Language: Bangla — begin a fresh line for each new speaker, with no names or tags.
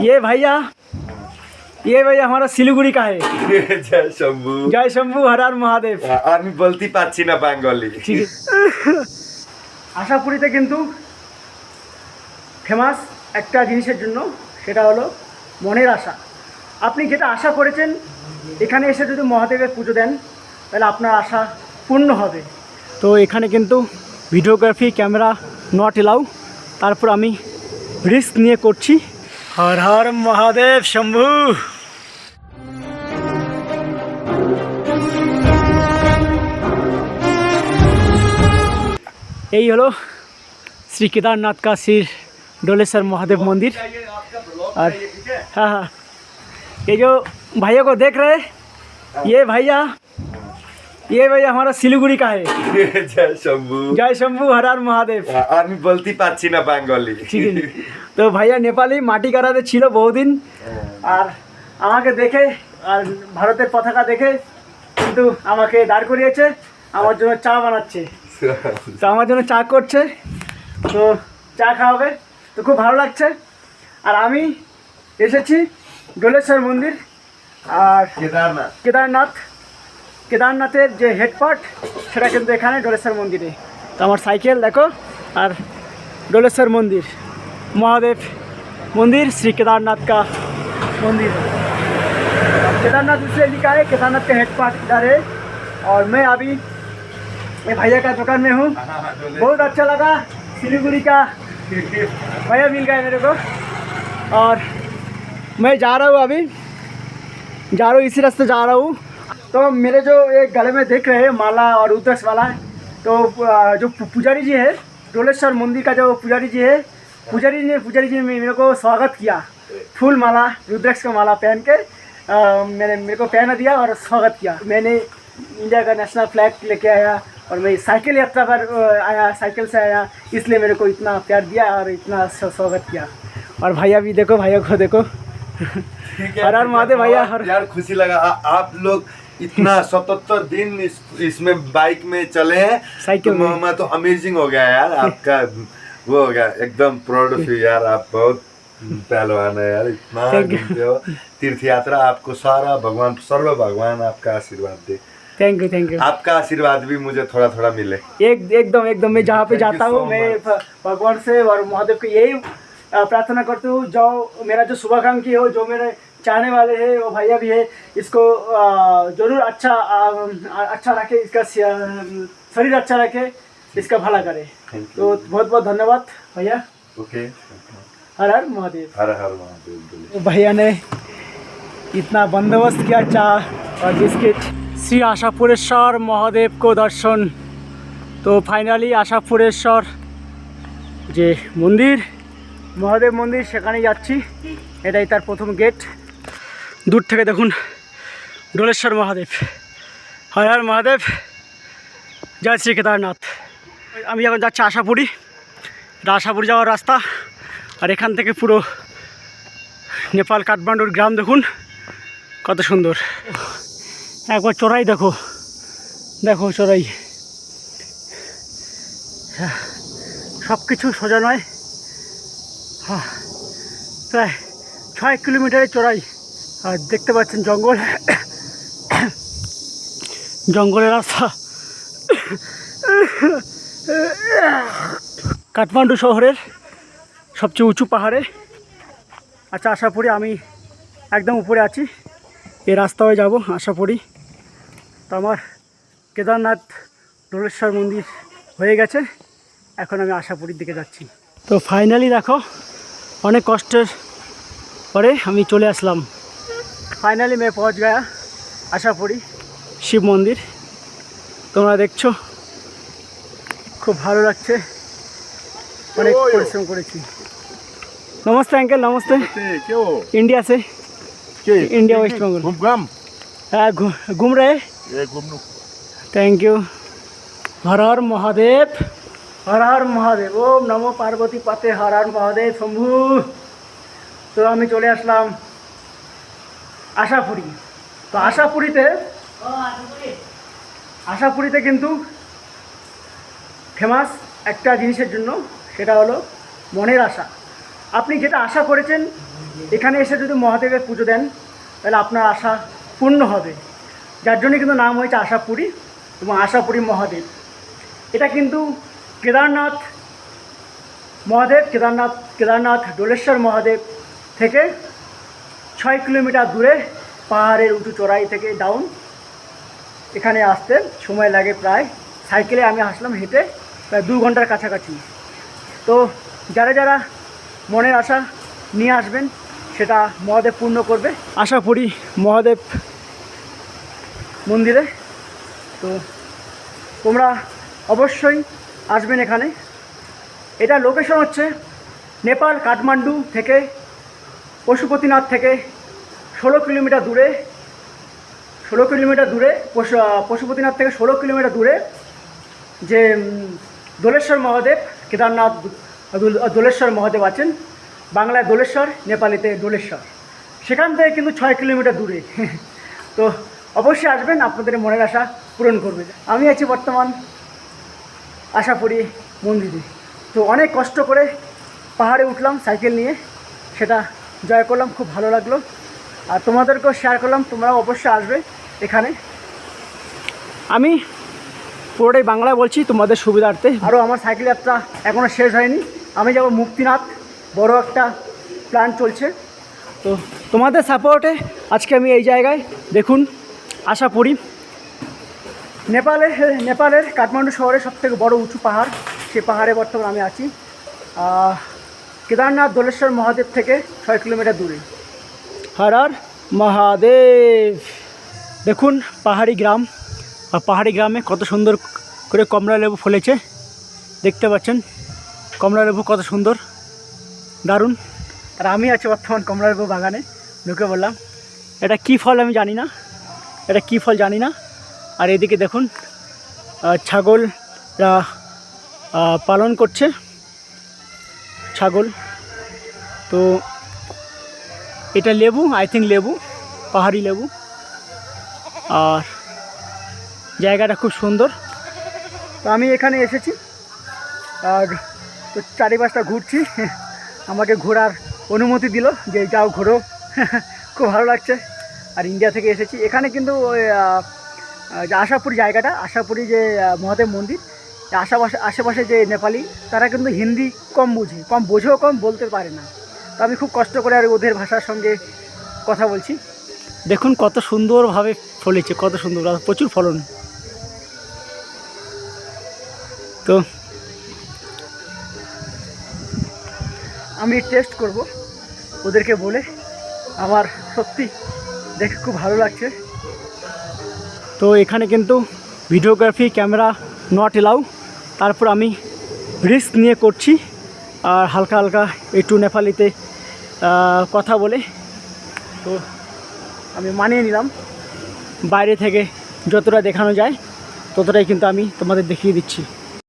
ये भैया ये भैया हमारा सिलीगुड़ी का है
জয় শম্ভু
जय शंभू हर हर महादेव
আমি বলতে পারছি না বেঙ্গলি
ঠিক আশাপুরিতে কিন্তু ফেমাস একটা জিনিসের জন্য সেটা হলো মনের আশা আপনি যেটা আশা করেছেন এখানে এসে যদি মহাদেবের পুজো দেন তাহলে আপনার আশা পূর্ণ হবে তো এখানে কিন্তু ভিডিওগ্রাফি ক্যামেরা নট এলাও তারপর আমি রিস্ক নিয়ে করছি हर हर महादेव शंभू। यही हलो, श्री केदारनाथ का श्री डोलेश्वर महादेव मंदिर। और हाँ हाँ। ये जो भाइयों को देख रहे ये भैया ये भैया हमारा सिलीगुड़ी का है
জয় শম্ভু
जय शंभू हर हर महादेव
আমি বলতে পারছি না বেঙ্গলি
ঠিক আছে তো ভাইয়া নেপালি মাটি কারাতে ছিল বহুদিন আর আমাকে দেখে আর ভারতের পতাকা দেখে কিন্তু আমাকে দাঁড় করিয়েছে আমার জন্য চা বানাচ্ছে তো আমার জন্য চা করছে তো চা খাওয়াবে তো খুব ভালো লাগছে আর আমি এসেছি ডোলেশ্বর মন্দির আর
কেদারনাথ
কেদারনাথ কেদারনাথের যে হেডপার্ট সেটা কিন্তু এখানে ডোলেশ্বর মন্দিরে তো আমার সাইকেল দেখো আর डोलेश्वर मंदिर महादेव मंदिर श्री केदारनाथ का मंदिर है केदारनाथ इसलिए लिखा है केदारनाथ का हेड पार्ट इधर है और मैं अभी ये भैया का दुकान में हूँ बहुत अच्छा लगा सिलीगुड़ी का भैया मिल गए मेरे को और मैं जा रहा हूँ अभी जा रहा हूँ इसी रास्ते जा रहा हूँ तो मेरे जो ये गले में देख रहे हैं माला और रुद्राक्ष वाला तो जो पुजारी जी है डोलेश्वर मंदिर का जो पुजारी जी है पुजारी जी ने पुजारी जी ने मेरे को स्वागत किया। फूल माला रुद्रक्ष का माला पहन के आ, मैंने मेरे को पहना दिया और स्वागत किया। मैंने इंडिया का नेशनल फ्लैग लेके आया और मैं साइकिल यात्रा पर आया साइकिल से आया इसलिए मेरे को इतना प्यार दिया और इतना स्वागत किया। और भैया भी देखो भैया को देखो। हर हर महादेव भैया, हर-
यार खुशी लगा। आ, आप लोग इतना सतहत्तर दिन इस, इसमें बाइक में चले हैं
साइकिल
तो
में।
तो अमेजिंग हो गया यार आपका वो हो गया एकदम प्राउड ऑफ़ यू यार आप बहुत पहलवान है यार इतना घूमते हो। तीर्थ यात्रा आपको सारा भगवान सर्व भगवान आपका आशीर्वाद दे।
थैंक यू थैंक यू
आपका आशीर्वाद भी मुझे थोड़ा थोड़ा मिले।
एक एकदम एकदम मैं जहाँ पे जाता हूँ मैं भगवान से और महादेव को यही प्रार्थना करती हूँ जो मेरा जो शुभाकांक्षी हो जो मेरे चाहने वाले हैं वो भैया भी है इसको अ, जरूर अच्छा अ, अच्छा रखे इसका श- शरीर अच्छा रखे इसका भला करे
थैंक
तो बहुत बहुत धन्यवाद भैया
ओके
हर हर महादेव
हर हर महादेव बोले
तो भैया ने इतना बंदोबस्त किया चाय और बिस्किट श्री आशापुरेश्वर महादेव को दर्शन তো ফাইনালি আশাপুরেশ্বর যে মন্দির মহাদেব মন্দির সেখানে যাচ্ছি এটাই তার প্রথম গেট দূর থেকে দেখুন ডোলেশ্বর মহাদেব। হর হর মহাদেব। জয় শ্রী কেদারনাথ। আমি এখন যাচ্ছি আশাপুরি। আশাপুরি যাওয়ার রাস্তা। আর এখান থেকে পুরো নেপাল কাঠমান্ডুর গ্রাম দেখুন। কত সুন্দর। একবার চড়াই দেখো। দেখো চড়াই সব কিছু সোজা নয়। হ্যাঁ, প্রায় ছয় কিলোমিটারের চড়াই আর দেখতে পাচ্ছেন জঙ্গল। জঙ্গলের রাস্তা। কাঠমান্ডু শহরের সবচেয়ে উঁচু পাহাড়ে। আচ্ছা আশা করি আমি একদম উপরে আছি। এই রাস্তা হয়ে যাব, আশা করি। তো আমার কেদারনাথ ডোলেশ্বর মন্দির হয়ে গেছে। এখন আমি আশাপুরীর দিকে যাচ্ছি। তো ফাইনালি দেখো, অনেক কষ্টের পরে আমি চলে আসলাম। ফাইনালি मैं पहुंच गया আশাপুরি শিব মন্দির তোমরা দেখছো খুব ভালো লাগছে অনেক পরিশ্রম করেছি नमस्ते अंकल नमस्ते
के हो
इंडिया से
के
इंडिया वेस्ट बंगाल
घूम घाम
हाँ, घू- घूम रहे
ये घूमनु
থ্যাংক ইউ হর হর মহাদেব হর হর মহাদেব ওম নমো পার্বতী পাতে হর হর মহাদেব শম্ভু তো আমি চলে আসলাম আশাপুরি। তো আশাপুরিতে আশাপুরিতে কিন্তু ফেমাস একটা জিনিসের জন্য সেটা হলো মনের আশা। আপনি যেটা আশা করেছেন, এখানে এসে যদি মহাদেবের পুজো দেন, তাহলে আপনার আশা পূর্ণ হবে। যার জন্য কিন্তু নাম হয়েছে আশাপুরী এবং আশাপুরী মহাদেব। এটা কিন্তু কেদারনাথ মহাদেব, কেদারনাথ কেদারনাথ ডোলেশ্বর মহাদেব থেকে ছয় কিলোমিটার দূরে পাহাড়ের উঁচু চড়াই থেকে ডাউন এখানে আসতে সময় লাগে প্রায়। সাইকেলে আমি আসলাম হেঁটে প্রায় দু ঘণ্টার কাছাকাছি। তো যারা যারা মনের আশা নিয়ে আসবেন, সেটা মহাদেব পূর্ণ করবে। আশা করি মহাদেব মন্দিরে। তো তোমরা অবশ্যই আসবেন এখানে। এটা লোকেশন হচ্ছে নেপাল, কাঠমান্ডু থেকে, পশুপতিনাথ থেকে ষোলো কিলোমিটার দূরে, ষোলো কিলোমিটার দূরে, পশু পশুপতিনাথ থেকে ষোলো কিলোমিটার দূরে যে দোলেশ্বর মহাদেব, কেদারনাথ দোলেশ্বর মহাদেব আছেন, বাংলায় দোলেশ্বর, নেপালিতে দোলেশ্বর। সেখান থেকে কিন্তু ছয় কিলোমিটার দূরে। তো অবশ্যই আসবেন, আপনাদের মনের আশা পূরণ করবে। আমি আছি বর্তমান আশাপুরি মন্দিরে। তো অনেক কষ্ট করে পাহাড়ে উঠলাম সাইকেল নিয়ে। সেটা জয় করলাম, খুব ভালো লাগল। আর তোমাদেরকেও শেয়ার করলাম তোমরাও অবশ্যই আসবে এখানে। আমি পুরোটাই বাংলায় বলছি তোমাদের সুবিধার্থে। আরও আমার সাইকেল যাত্রা এখনও শেষ হয়নি। আমি যাব মুক্তিনাথ বড় একটা প্ল্যান চলছে। তো তোমাদের সাপোর্টে আজকে আমি এই জায়গায় দেখুন আশা করি। নেপালের নেপালের কাঠমান্ডু শহরের সবথেকে বড় উঁচু পাহাড় সেই পাহাড়ে বর্তমানে আমি আছি। কেদারনাথ দোলেশ্বর মহাদেব থেকে ছয় কিলোমিটার দূরে। হর হর মহাদেব। দেখুন, পাহাড়ি গ্রাম। আর পাহাড়ি গ্রামে কত সুন্দর করে কমলা লেবু ফলেছে। দেখতে পাচ্ছেন, কমলা লেবু কত সুন্দর। দারুণ। আর আমি আছি বর্তমান কমলা লেবু বাগানে, ঢুকে বললাম এটা কি ফল আমি জানি না। এটা কি ফল জানি না। আর এদিকে দেখুন ছাগলরা পালন করছে। ছাগল। তো এটা লেবু আই থিঙ্ক লেবু, পাহাড়ি লেবু। আর জায়গাটা খুব সুন্দর। তো আমি এখানে এসেছি। আর চারিপাশটা ঘুরছি। আমাকে ঘোরার অনুমতি দিল যে যাও ঘোরো। খুব ভালো লাগছে। আর ইন্ডিয়া থেকে এসেছি। এখানে কিন্তু যে আশাপুর জায়গাটা, আশাপুরি যে মহাদেব মন্দির, আশেপাশে আশেপাশে যে নেপালি, তারা কিন্তু হিন্দি কম বোঝে, কম বোঝেও কম বলতে পারে না। তো আমি খুব কষ্ট করে আর ওদের ভাষার সঙ্গে কথা বলছি। দেখুন কত সুন্দরভাবে ফলেছে কত সুন্দর প্রচুর ফলন। তো আমি টেস্ট করব ওদেরকে বলে আমার সত্যি দেখে খুব ভালো লাগছে। তো এখানে কিন্তু ভিডিওগ্রাফি ক্যামেরা নট এলাউ তারপর আমি রিস্ক নিয়ে করছি। আর হালকা হালকা একটু নেপালিতে কথা বলে। তো আমি মানিয়ে নিলাম। বাইরে থেকে যতটা দেখানো যায়, ততটাই কিন্তু আমি তোমাদের দেখিয়ে দিচ্ছি।